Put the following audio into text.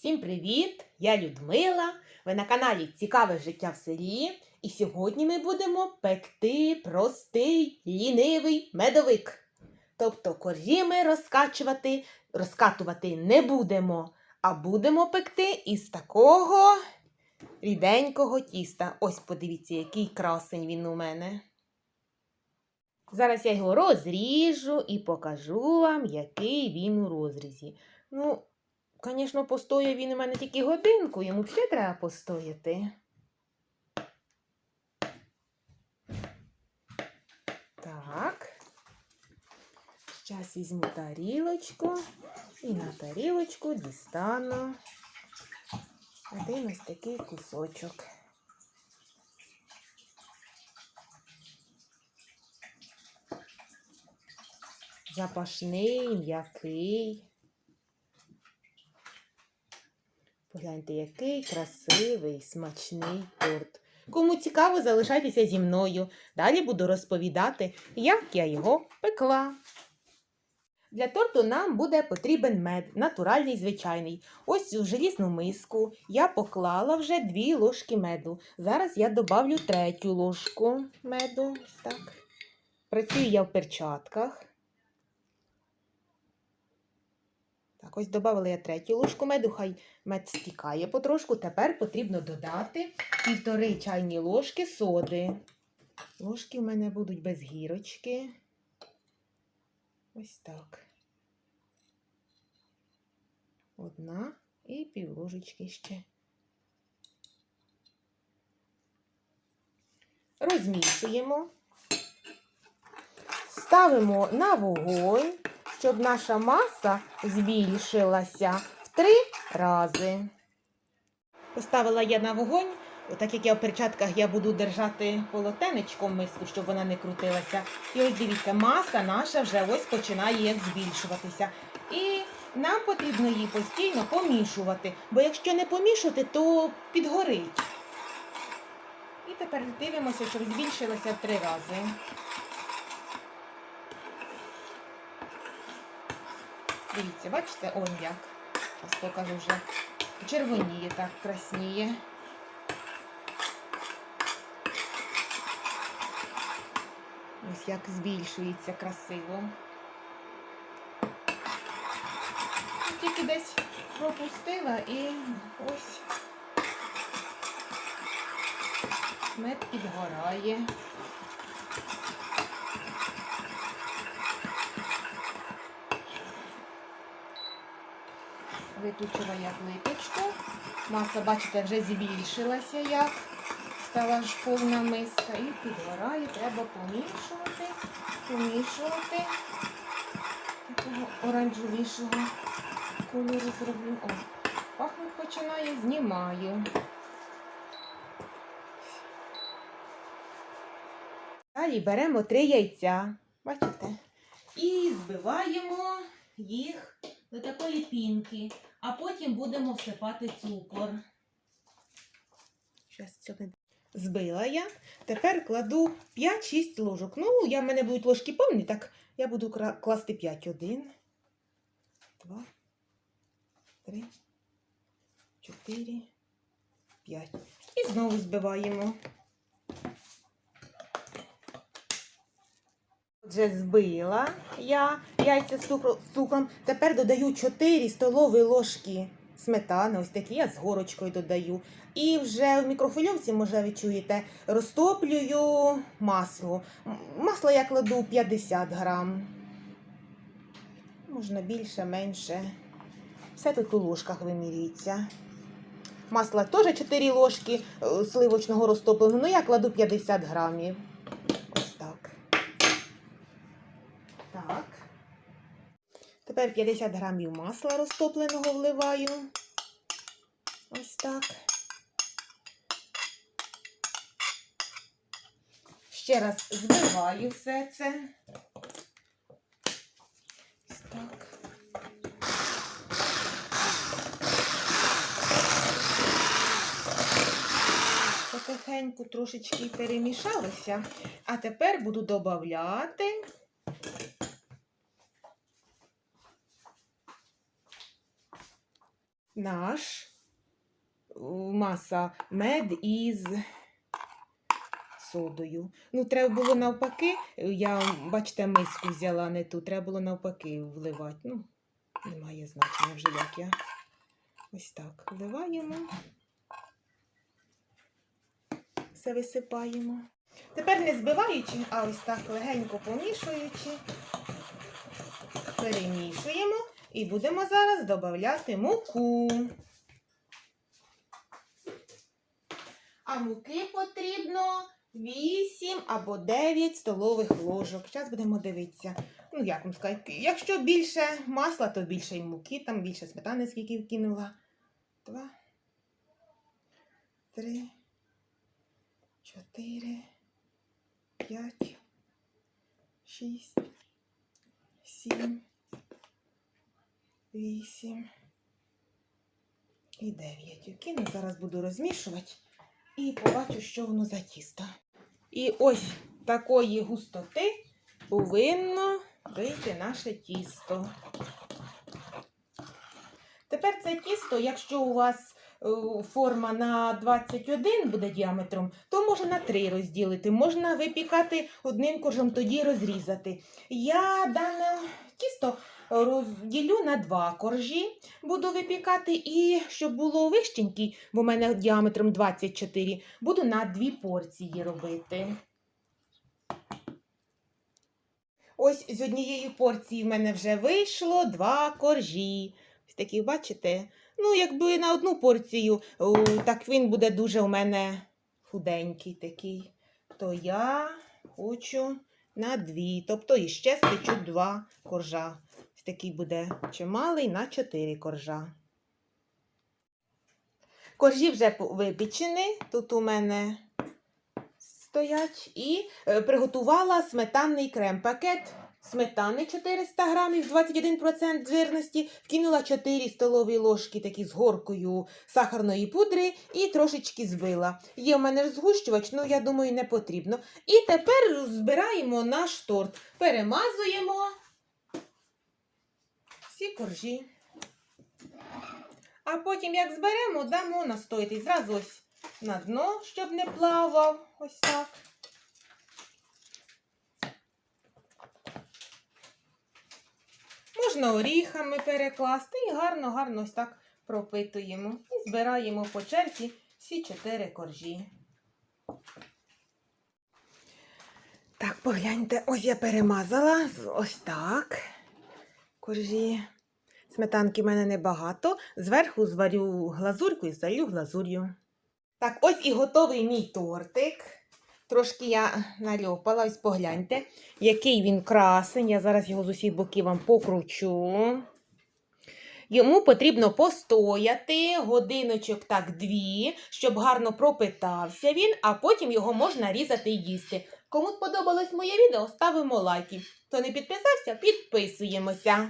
Всім привіт! Я Людмила. Ви на каналі Цікаве життя в селі. І сьогодні ми будемо пекти простий лінивий медовик. Тобто коржі ми розкачувати, розкатувати не будемо, а будемо пекти із такого ріденького тіста. Ось подивіться, який красень він у мене. Зараз я його розріжу і покажу вам, який він у розрізі. Ну, Звісно, постояв він у мене тільки годинку, йому ще треба постояти. Так. Зараз візьму тарілочку і на тарілочку дістану один ось такий кусочок. Запашний, м'який. Погляньте, який красивий, смачний торт. Кому цікаво, залишайтеся зі мною. Далі буду розповідати, як я його пекла. Для торту нам буде потрібен мед, натуральний звичайний. Ось цю желізну миску я поклала вже дві ложки меду. Зараз я добавлю третю ложку меду. Так. Працюю я в перчатках. Так, ось додала я третю ложку меду, хай мед стікає потрошку. Тепер потрібно додати півтори чайні ложки соди. Ложки в мене будуть без гірочки. Ось так. Одна і пів ложечки ще. Розмішуємо. Ставимо на вогонь щоб наша маса збільшилася в три рази. Поставила я на вогонь, так як я в перчатках я буду держати полотенечком миску, щоб вона не крутилася. І ось дивіться, маса наша вже ось починає збільшуватися. І нам потрібно її постійно помішувати, бо якщо не помішати, то підгорить. І тепер дивимося, щоб збільшилася в три рази. Дивіться, бачите, он як. Зараз покажу вже. Червоніє так, красніє. Ось як збільшується красиво. Тільки десь пропустила і ось мед підгорає. Виключила я плиточку. Маса, бачите, вже збільшилася як. Стала ж повна миска і підгорає. Треба помішувати, помішувати. Такого оранжевішого кольору зроблю. О, пахнуть починає, знімаю. Далі беремо три яйця, бачите? І збиваємо їх до такої пінки, а потім будемо всипати цукор. Збила я. Тепер кладу 5-6 ложок. Ну, я в мене будуть ложки повні, так я буду класти 5. 1, 2, 3, 4, 5. І знову збиваємо. Отже, збила я яйця з цукром. Тепер додаю 4 столові ложки сметани, ось такі я з горочкою додаю. І вже в мікрохвильовці, може, ви чуєте, розтоплюю масло. Масло я кладу 50 грам. Можна більше, менше. Все тут у ложках вимірюється. Масла теж 4 ложки е, сливочного розтопленого, ну я кладу 50 грамів. Ось так. Так. Тепер 50 грамів масла розтопленого вливаю. Ось так. Ще раз збиваю все це. Ось так. Потихеньку трошечки перемішалося, а тепер буду додавати наш маса мед із содою. Ну, треба було навпаки, я, бачите, миску взяла не ту, треба було навпаки вливати. Ну, немає значення вже як я. Ось так вливаємо. Все висипаємо. Тепер не збиваючи, а ось так легенько помішуючи, перемішуємо і будемо зараз додавати муку. А муки потрібно 8 або 9 столових ложок. Зараз будемо дивитися. Ну, як вам сказати, якщо більше масла, то більше й муки, там більше сметани, скільки вкинула. Два, три, чотири, п'ять, шість, сім, вісім і дев'ять. Окину. зараз буду розмішувати і побачу, що воно за тісто. І ось такої густоти повинно вийти наше тісто. Тепер це тісто, якщо у вас форма на 21 буде діаметром, то можна на 3 розділити. Можна випікати одним коржем, тоді розрізати. Я дане тісто розділю на два коржі, буду випікати, і щоб було вищенький, бо в мене діаметром 24, буду на дві порції робити. Ось з однієї порції в мене вже вийшло два коржі. Ось такі, бачите? Ну, якби на одну порцію, так він буде дуже у мене худенький такий. То я хочу на дві. Тобто іще спечу два коржа. Такий буде чималий на чотири коржа. Коржі вже випічені. Тут у мене стоять. І е, приготувала сметанний крем. Сметани 400 грамів, 21% жирності. Вкинула 4 столові ложки такі з горкою сахарної пудри і трошечки збила. Є в мене згущувач, ну я думаю, не потрібно. І тепер збираємо наш торт. Перемазуємо всі коржі. А потім, як зберемо, дамо настояти. Зразу ось на дно, щоб не плавав. Ось так. Можна оріхами перекласти і гарно-гарно ось так пропитуємо. І збираємо по черзі всі чотири коржі. Так, погляньте, ось я перемазала ось так. Коржі. Сметанки в мене небагато. Зверху зварю глазурку і залью глазур'ю. Так, ось і готовий мій тортик. Трошки я нальопала, ось погляньте, який він красень. Я зараз його з усіх боків вам покручу. Йому потрібно постояти годиночок так дві, щоб гарно пропитався він, а потім його можна різати і їсти. Кому сподобалось моє відео, ставимо лайки. Хто не підписався, підписуємося.